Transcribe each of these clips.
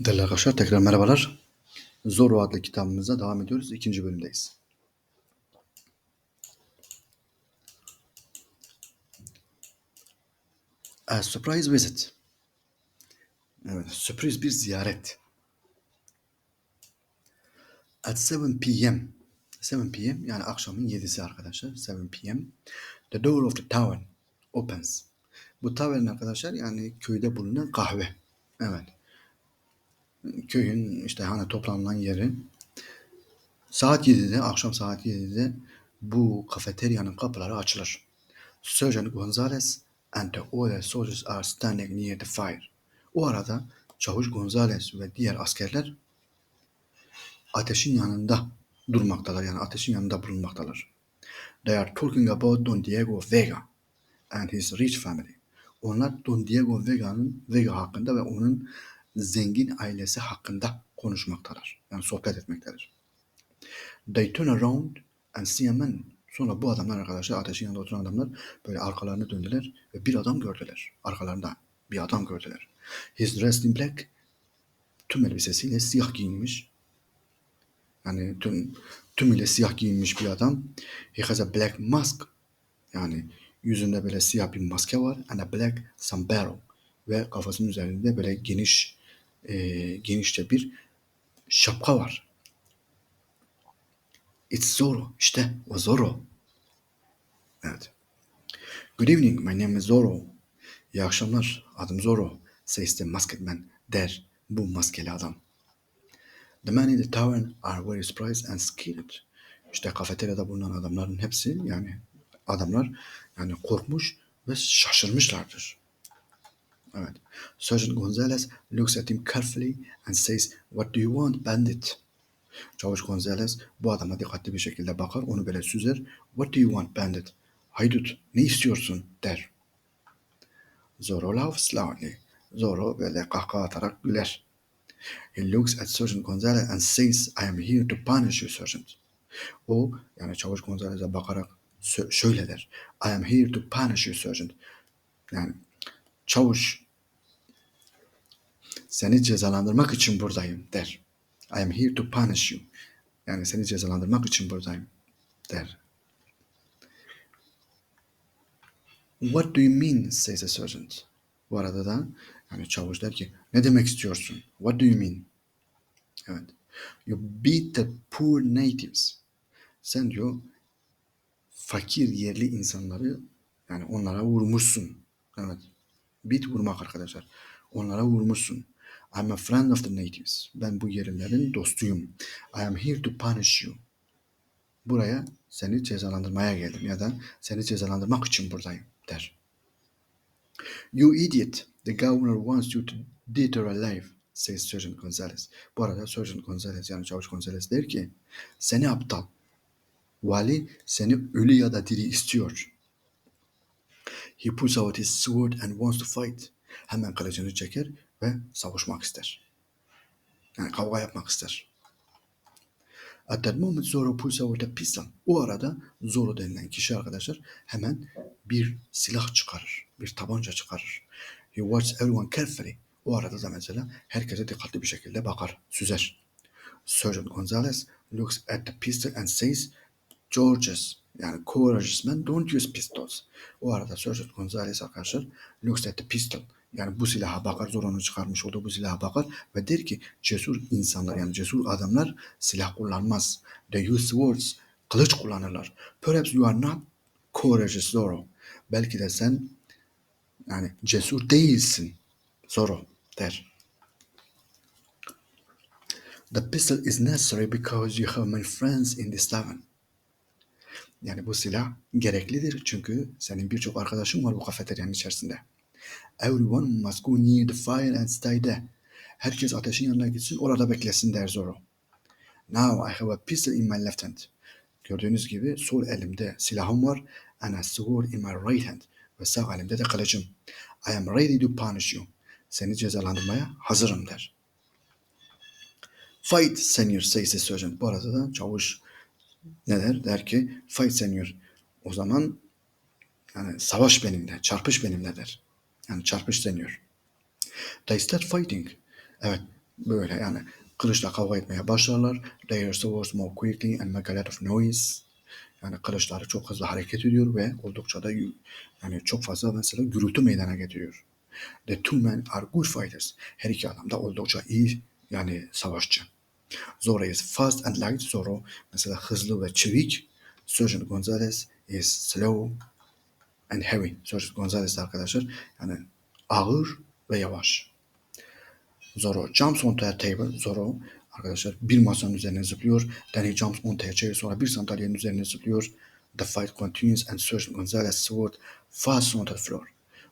Değerli arkadaşlar tekrar merhabalar. Zorro adlı kitabımıza devam ediyoruz. İkinci bölümdeyiz. A surprise visit. Evet, sürpriz bir ziyaret. At 7 p.m. 7 p.m. yani akşamın 7'si arkadaşlar. 7 p.m. The door of the tavern opens. Bu tavern arkadaşlar yani köyde bulunan kahve. Evet. Köyün işte hani toplanılan yeri. Saat 7'de, akşam saat 7'de bu kafeteryanın kapıları açılır. Sergeant Gonzalez and the other soldiers are standing near the fire. O arada Çavuş Gonzalez ve diğer askerler ateşin yanında durmaktalar. Yani ateşin yanında bulunmaktalar. They are talking about Don Diego Vega and his rich family. Onlar Don Diego Vega'nın Vega hakkında ve onun zengin ailesi hakkında konuşmaktalar. Yani sohbet etmektedir. They turn around and see a man. Sonra bu adamlar arkadaşlar ateşin yanında oturan adamlar böyle arkalarını döndüler ve bir adam gördüler. Arkalarında bir adam gördüler. He's dressed in black. Tüm elbisesiyle siyah giyinmiş. Yani tüm tümüyle siyah giyinmiş bir adam. He has a black mask. Yani yüzünde böyle siyah bir maske var. And a black sombrero. Ve kafasının üzerinde böyle geniş e, genişçe bir şapka var. It's Zorro. İşte o Zorro. Evet. Good evening. My name is Zorro. İyi akşamlar. Adım Zorro. Says the masked man. Der. Bu maskeli adam. The men in the tavern are very surprised and scared. İşte kafeteryada bulunan adamların hepsi yani adamlar yani korkmuş ve şaşırmışlardır. Evet. Sergeant Gonzalez looks at him carefully and says, What do you want, bandit? Çavuş Gonzalez bu adama dikkatli bir şekilde bakar, onu böyle süzer. What do you want, bandit? Haydut, ne istiyorsun? der. Zorro laughs loudly. Zorro böyle kahkaha atarak güler. He looks at Sergeant Gonzalez and says, I am here to punish you, Sergeant. O yani Çavuş Gonzalez'e bakarak şöyle der. I am here to punish you, Sergeant. Yani Çavuş seni cezalandırmak için buradayım der. I am here to punish you. Yani seni cezalandırmak için buradayım der. What do you mean says the sergeant. Bu arada da yani çavuş der ki ne demek istiyorsun? What do you mean? Evet. You beat the poor natives. Sen diyor fakir yerli insanları yani onlara vurmuşsun. Evet. Beat vurmak arkadaşlar. Onlara vurmuşsun. I'm a friend of the natives. Ben bu yerlilerin dostuyum. I am here to punish you. Buraya seni cezalandırmaya geldim ya da seni cezalandırmak için buradayım der. You idiot. The governor wants you to deter alive says Sergeant Gonzalez. Bu arada Sergeant Gonzalez yani Çavuş Gonzalez der ki seni aptal. Vali seni ölü ya da diri istiyor. He pulls out his sword and wants to fight. Hemen kılıcını çeker ve savuşmak ister. Yani kavga yapmak ister. At that moment Zoro pulls out a pistol. O arada Zoro denilen kişi arkadaşlar hemen bir silah çıkarır. Bir tabanca çıkarır. He watches everyone carefully. O arada da mesela herkese dikkatli bir şekilde bakar, süzer. Sergeant Gonzalez looks at the pistol and says, Georges, yani courageous men don't use pistols. O arada Sergeant Gonzalez arkadaşlar looks at the pistol. Yani bu silaha bakar, Zoro'nun çıkarmış olduğu bu silaha bakar ve der ki cesur insanlar yani cesur adamlar silah kullanmaz. They use swords, kılıç kullanırlar. Perhaps you are not courageous Zoro. Belki de sen yani cesur değilsin Zoro der. The pistol is necessary because you have many friends in this tavern. Yani bu silah gereklidir çünkü senin birçok arkadaşın var bu kafeteryanın içerisinde. Everyone must go near the fire and stay there. Herkes ateşin yanına gitsin orada beklesin der Zoro. Now I have a pistol in my left hand. Gördüğünüz gibi sol elimde silahım var and a sword in my right hand. Ve sağ elimde de kılıcım. I am ready to punish you. Seni cezalandırmaya hazırım der. Fight senior the sergeant. Bu arada da çavuş ne der? Der ki fight senior. O zaman yani savaş benimle, çarpış benimle der. Yani çarpış senior. They start fighting. Evet, Böyle yani kılıçla kavga etmeye başlarlar. Their swords move quickly and make a lot of noise. Yani kılıçları çok hızlı hareket ediyor ve oldukça da yani çok fazla mesela gürültü meydana getiriyor. The two men are good fighters. Her iki adam da oldukça iyi yani savaşçı. Zoro is fast and light. Zoro mesela hızlı ve çevik. Sergeant Gonzalez is slow and heavy. Sergeant Gonzalez arkadaşlar yani ağır ve yavaş. Zoro jumps onto a table. Zoro arkadaşlar bir masanın üzerine zıplıyor. He jumps onto a chair. Sonra bir sandalyenin üzerine zıplıyor. The fight continues and Sergeant Gonzalez sword falls onto the floor.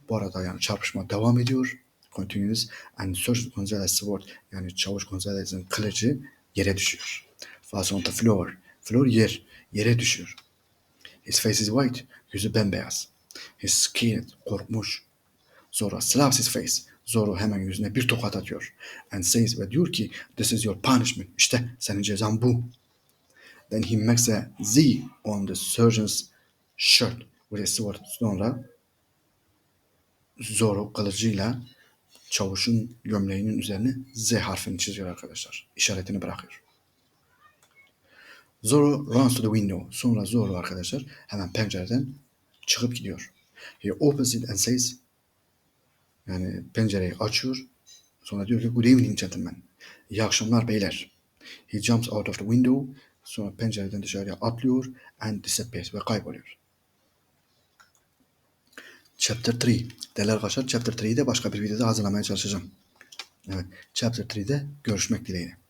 Bu arada yani çarpışma devam ediyor. Continues and Sergeant Gonzalez sword yani Çavuş Gonzalez'in kılıcı yere düşüyor. Falls onto the floor. Floor yer. Yere düşüyor. His face is white. Yüzü bembeyaz. He's scared. Korkmuş. Zoro slaps his face. Zoro hemen yüzüne bir tokat atıyor. And says ve diyor ki this is your punishment. İşte senin cezan bu. Then he makes a Z on the surgeon's shirt with his sword. Sonra Zoro kılıcıyla çavuşun gömleğinin üzerine Z harfini çiziyor arkadaşlar. İşaretini bırakıyor. Zoro runs to the window. Sonra Zoro arkadaşlar hemen pencereden çıkıp gidiyor. He opens it and says yani pencereyi açıyor. Sonra diyor ki good evening gentlemen. İyi akşamlar beyler. He jumps out of the window. Sonra pencereden dışarıya atlıyor and disappears ve kayboluyor. Chapter 3. Değerli arkadaşlar Chapter 3'yi de başka bir videoda hazırlamaya çalışacağım. Evet. Chapter 3'de görüşmek dileğiyle.